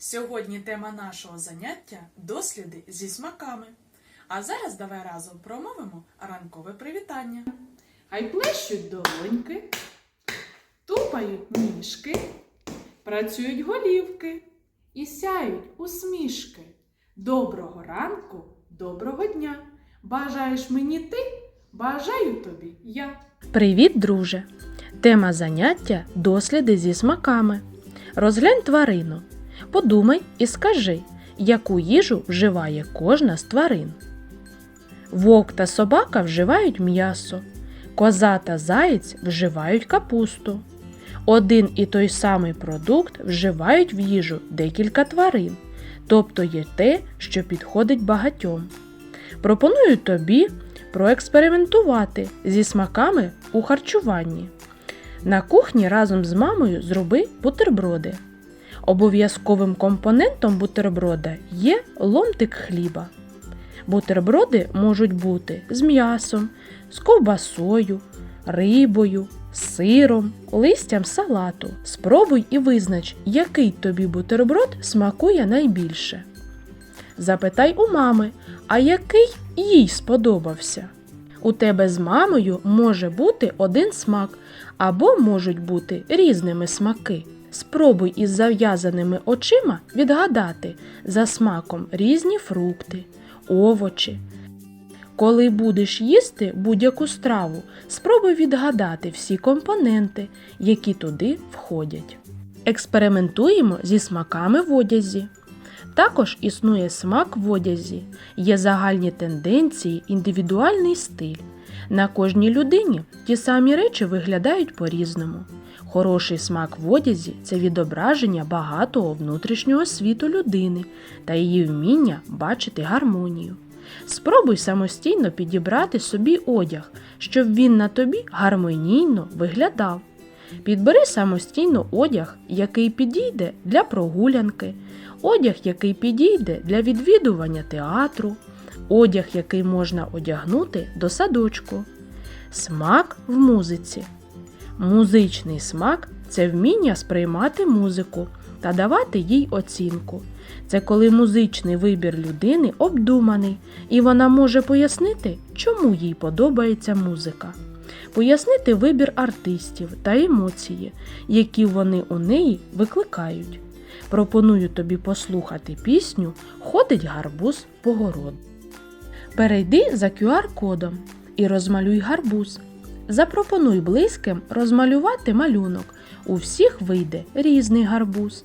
Сьогодні тема нашого заняття досліди зі смаками. А зараз давай разом промовимо ранкове привітання. Хай плещуть долоньки, тупають ніжки, працюють голівки і сяють усмішки. Доброго ранку, доброго дня! Бажаєш мені ти, бажаю тобі я. Привіт, друже! Тема заняття досліди зі смаками. Розглянь тварину. Подумай і скажи, яку їжу вживає кожна з тварин. Вовк та собака вживають м'ясо, коза та заєць вживають капусту. Один і той самий продукт вживають в їжу декілька тварин, тобто є те, що підходить багатьом. Пропоную тобі проекспериментувати зі смаками у харчуванні. На кухні разом з мамою зроби бутерброди. Обов'язковим компонентом бутерброда є ломтик хліба. Бутерброди можуть бути з м'ясом, з ковбасою, рибою, сиром, листям салату. Спробуй і визнач, який тобі бутерброд смакує найбільше. Запитай у мами, а який їй сподобався. У тебе з мамою може бути один смак, або можуть бути різними смаки. Спробуй із зав'язаними очима відгадати за смаком різні фрукти, овочі. Коли будеш їсти будь-яку страву, спробуй відгадати всі компоненти, які туди входять. Експериментуємо зі смаками в одязі. Також існує смак в одязі, є загальні тенденції, індивідуальний стиль. На кожній людині ті самі речі виглядають по-різному. Хороший смак в одязі це відображення багатого внутрішнього світу людини та її вміння бачити гармонію. Спробуй самостійно підібрати собі одяг, щоб він на тобі гармонійно виглядав. Підбери самостійно одяг, який підійде для прогулянки, одяг, який підійде для відвідування театру, одяг, який можна одягнути до садочку. Смак в музиці. Музичний смак це вміння сприймати музику та давати їй оцінку. Це коли музичний вибір людини обдуманий, і вона може пояснити, чому їй подобається музика, пояснити вибір артистів та емоції, які вони у неї викликають. Пропоную тобі послухати пісню Ходить гарбуз по городу. Перейди за QR-кодом і розмалюй гарбуз. Запропонуй близьким розмалювати малюнок. У всіх вийде різний гарбуз.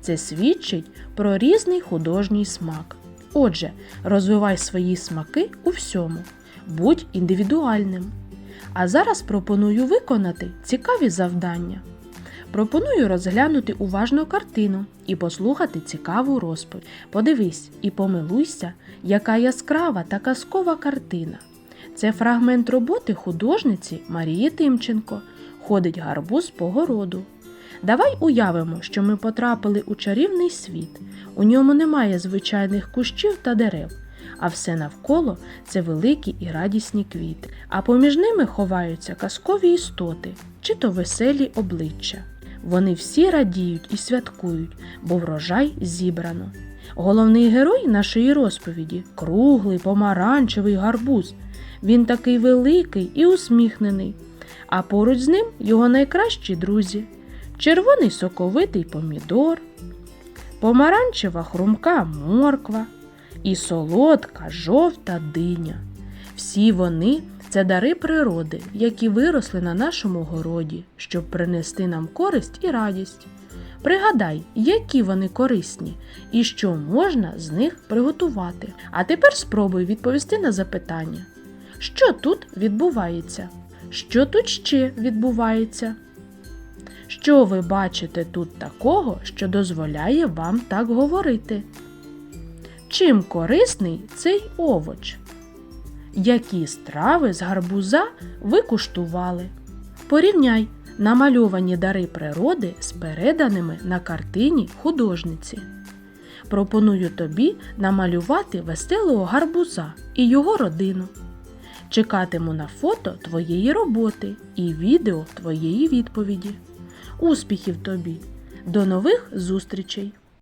Це свідчить про різний художній смак. Отже, розвивай свої смаки у всьому, будь індивідуальним. А зараз пропоную виконати цікаві завдання. Пропоную розглянути уважно картину і послухати цікаву розповідь. Подивись і помилуйся, яка яскрава та казкова картина. Це фрагмент роботи художниці Марії Тимченко Ходить гарбуз по городу. Давай уявимо, що ми потрапили у чарівний світ. У ньому немає звичайних кущів та дерев, а все навколо це великі і радісні квіти. А поміж ними ховаються казкові істоти чи то веселі обличчя. Вони всі радіють і святкують, бо врожай зібрано. Головний герой нашої розповіді круглий помаранчевий гарбуз. Він такий великий і усміхнений, а поруч з ним його найкращі друзі червоний соковитий помідор, помаранчева хрумка морква і солодка жовта диня. Всі вони це дари природи, які виросли на нашому городі, щоб принести нам користь і радість. Пригадай, які вони корисні і що можна з них приготувати. А тепер спробуй відповісти на запитання, що тут відбувається? Що тут ще відбувається? Що ви бачите тут такого, що дозволяє вам так говорити? Чим корисний цей овоч? Які страви з гарбуза ви куштували? Порівняй намальовані дари природи з переданими на картині художниці. Пропоную тобі намалювати веселого гарбуза і його родину. Чекатиму на фото твоєї роботи і відео твоєї відповіді. Успіхів тобі! До нових зустрічей!